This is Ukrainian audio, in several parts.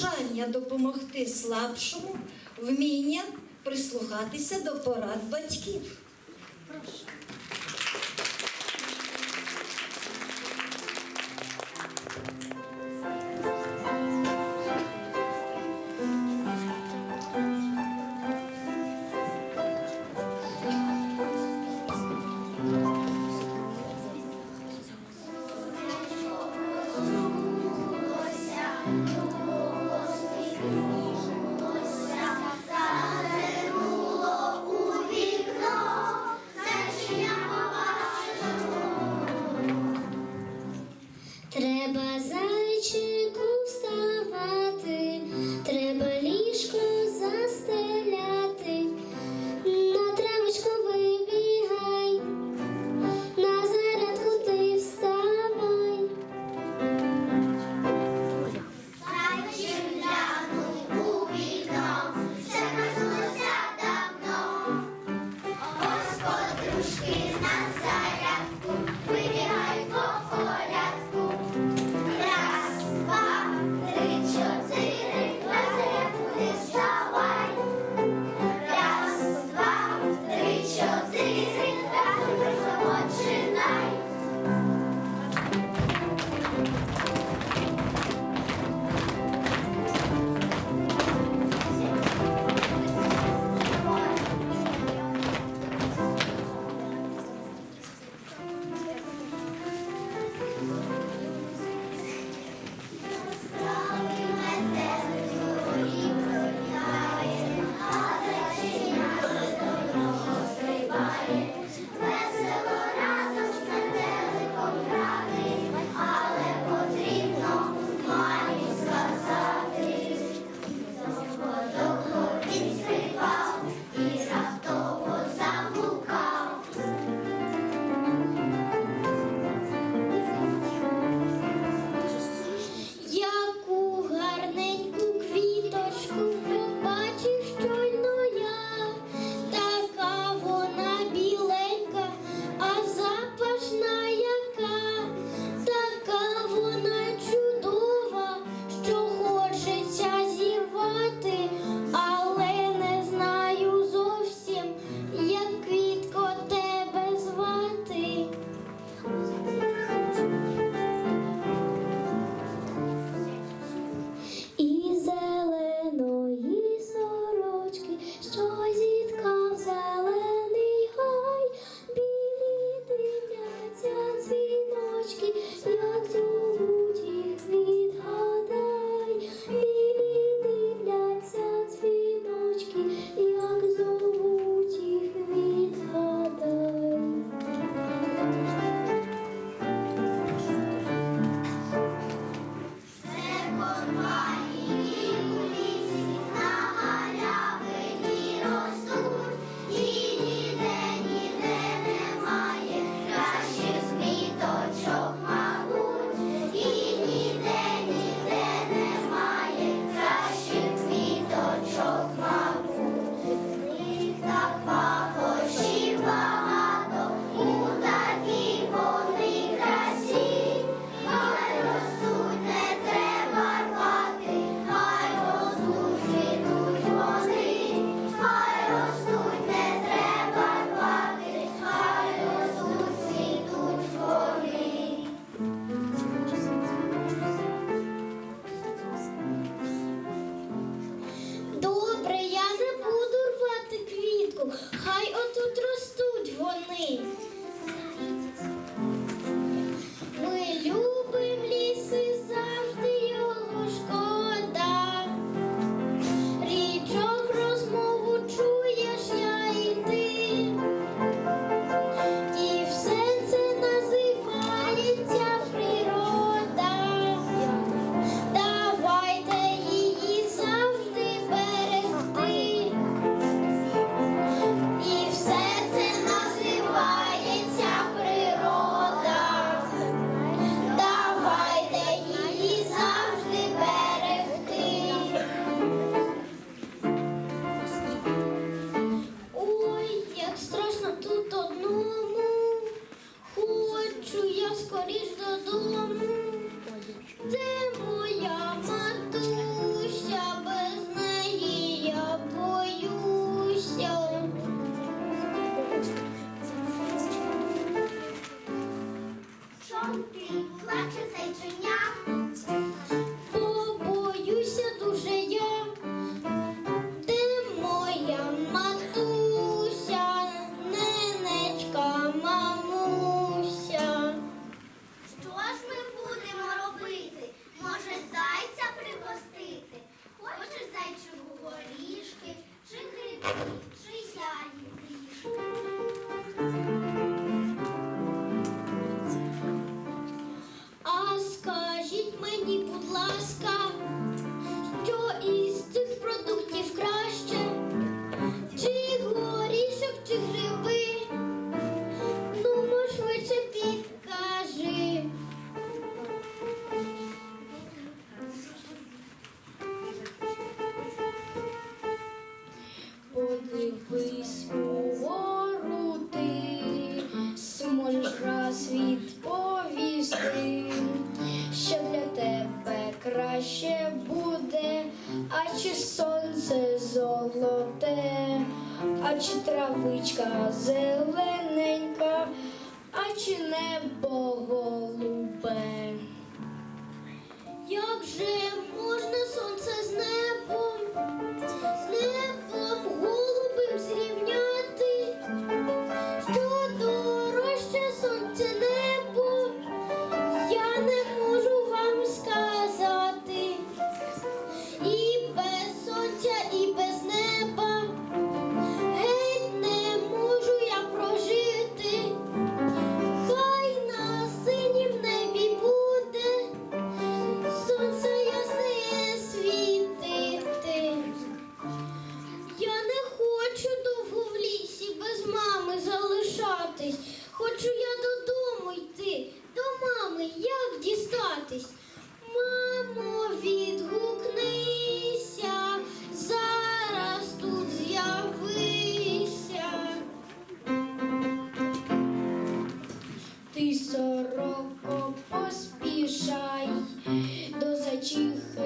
бажання допомогти слабшому, вміння прислухатися до порад батьків. Прошу.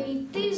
Зачихи ти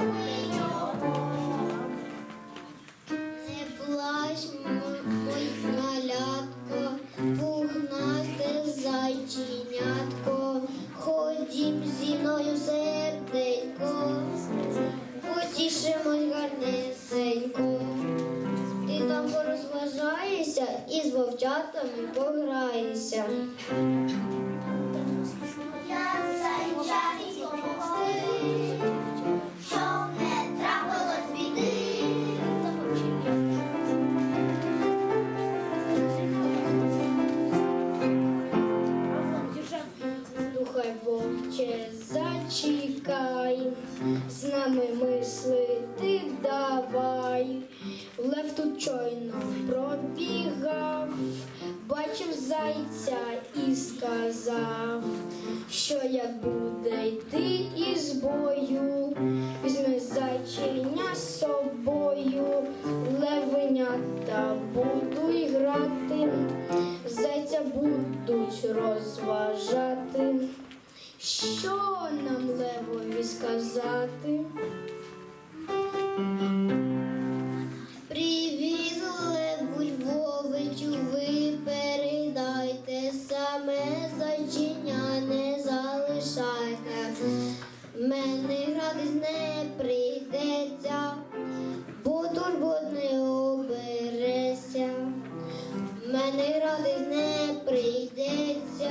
Jesus. тут чойно, пробігав, бачив зайця і сказав, що як буде йти із бою, Візьми зайчиня з собою, левенята будуть грати, зайця будуть розважати. Що нам левові сказати? не радий не прийдеться.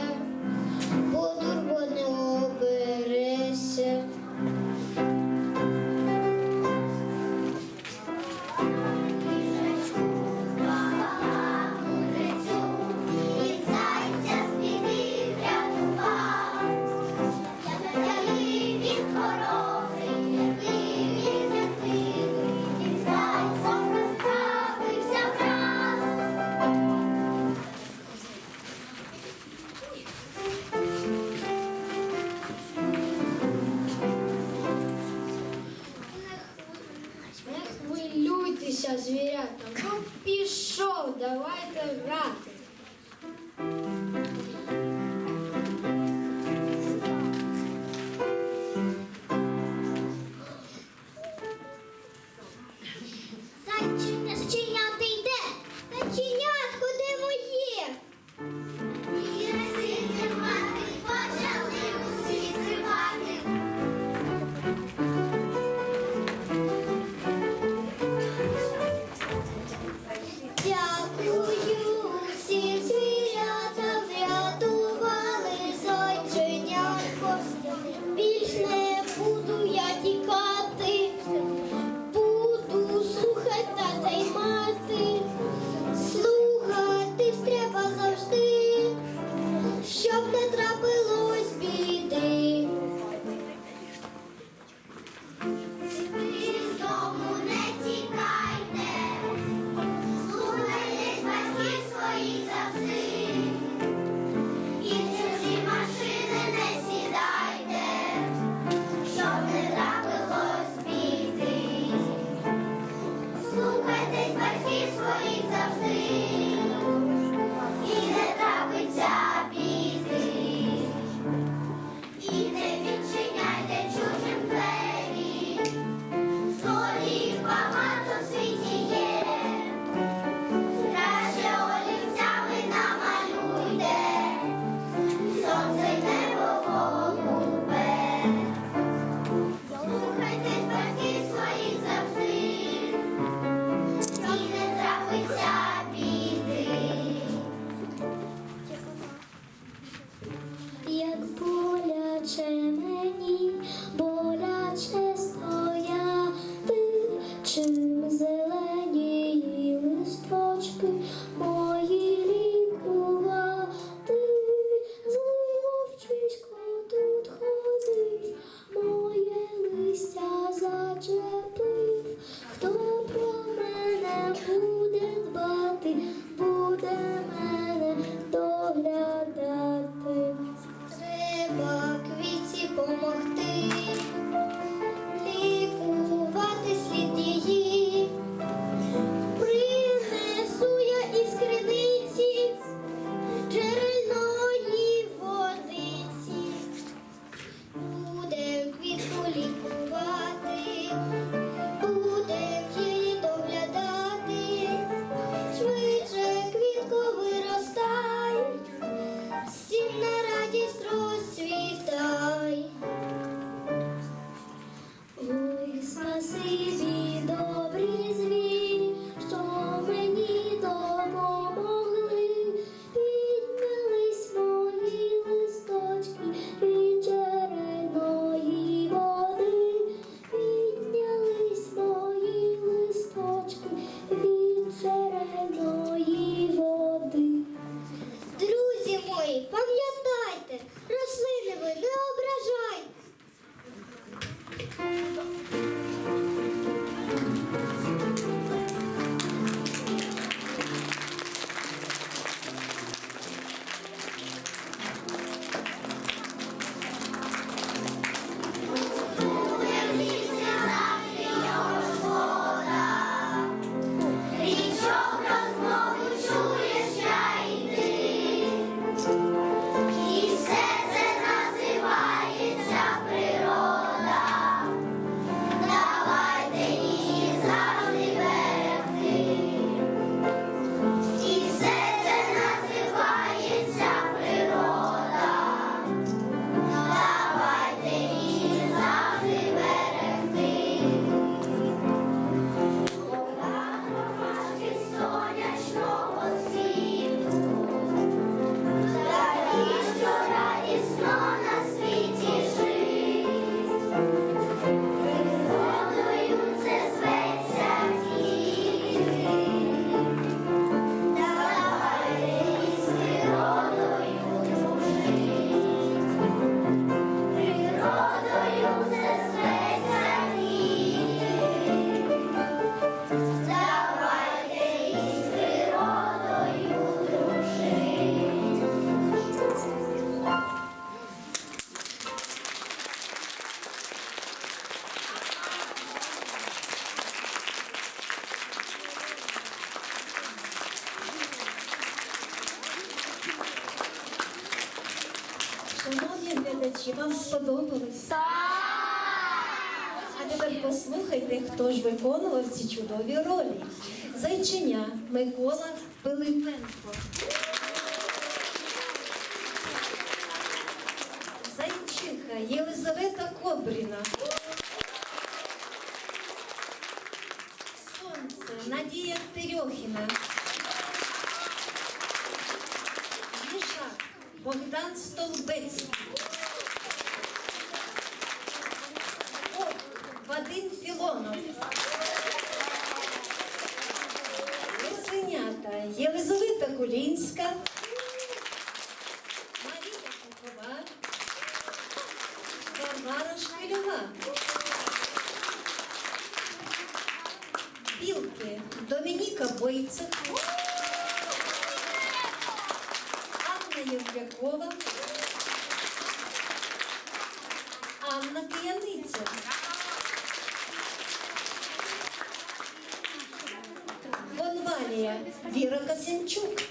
Глядачі, вам сподобалось? Так! А тепер послухайте, хто ж виконував ці чудові ролі. Зайчиня Микола Пилипенко. Зайчиха Єлизавета Кобріна. Сонце Надія Терьохіна. Богдан Столбець. От Вадим Філонов. Лисенята Єлизавета Кулінська. Марія Кукова. Варвара Шпильова. Білки Домініка Бойцев. Анна Євлякова. Анна Кияниця. Конвалія Віра Касянчук.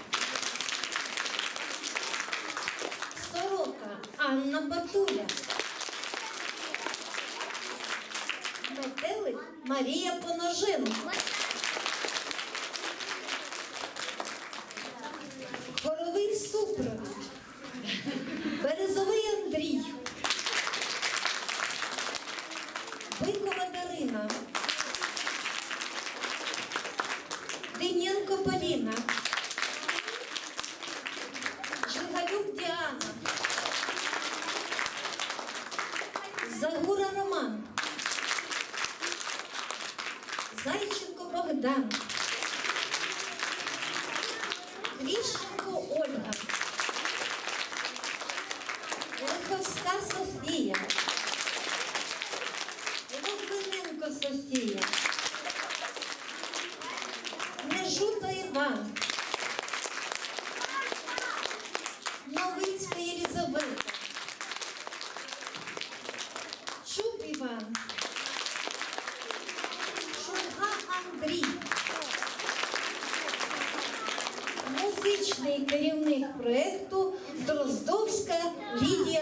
Lidia.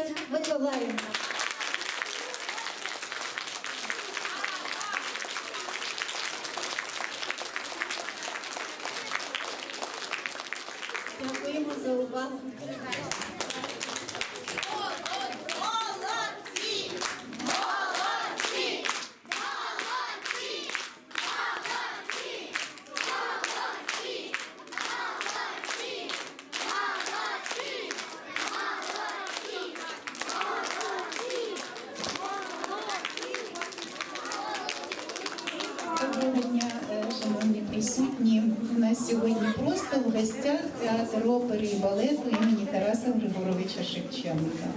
Шевченка.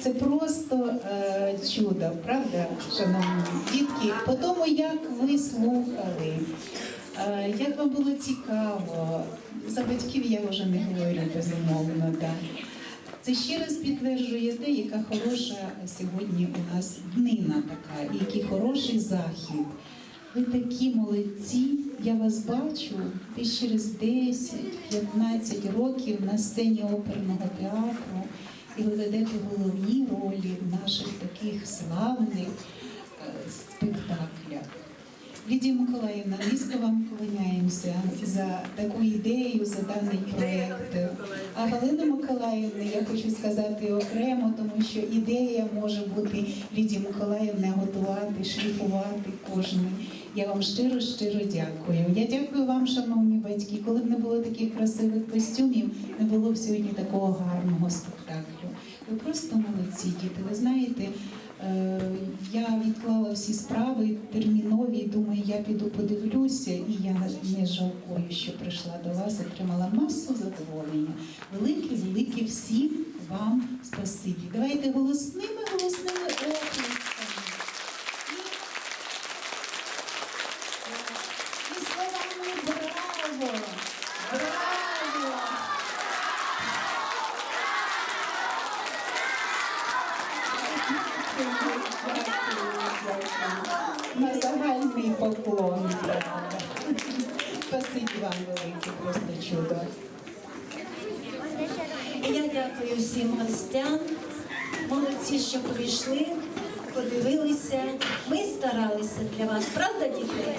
Це просто е, чудо, правда, шановні дітки? По тому, як ви слухали, е, як вам було цікаво, за батьків я вже не говорю безумовно. Да. Це ще раз підтверджує те, яка хороша сьогодні у нас днина така, і який хороший захід. Ви такі молодці, я вас бачу десь через 10-15 років на сцені оперного театру, і ви ведете головні ролі в наших таких славних е, спектаклях. Лідія Миколаївна, низько вам вклоняємося за таку ідею, за даний проєкт. А Галина Миколаївна, я хочу сказати окремо, тому що ідея може бути Лідії Миколаївни готувати, шліфувати кожний. Я вам щиро, щиро дякую. Я дякую вам, шановні батьки. Коли б не було таких красивих костюмів, не було б сьогодні такого гарного спектаклю. Ви просто молодці, діти. Ви знаєте, е, я відклала всі справи термінові. Думаю, я піду подивлюся, і я не жалкую, що прийшла до вас, отримала масу задоволення. Велике, велике всім вам спасибі. Давайте голосними, голосними всім гостям, молодці, що прийшли, подивилися. Ми старалися для вас, правда, діти?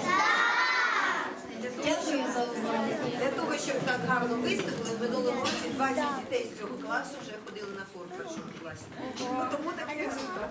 Дякую за увагу. Для того, щоб так гарно виступили, в минулому році 20 дітей з цього класу вже ходили на форум першого класі. Тому такий результат.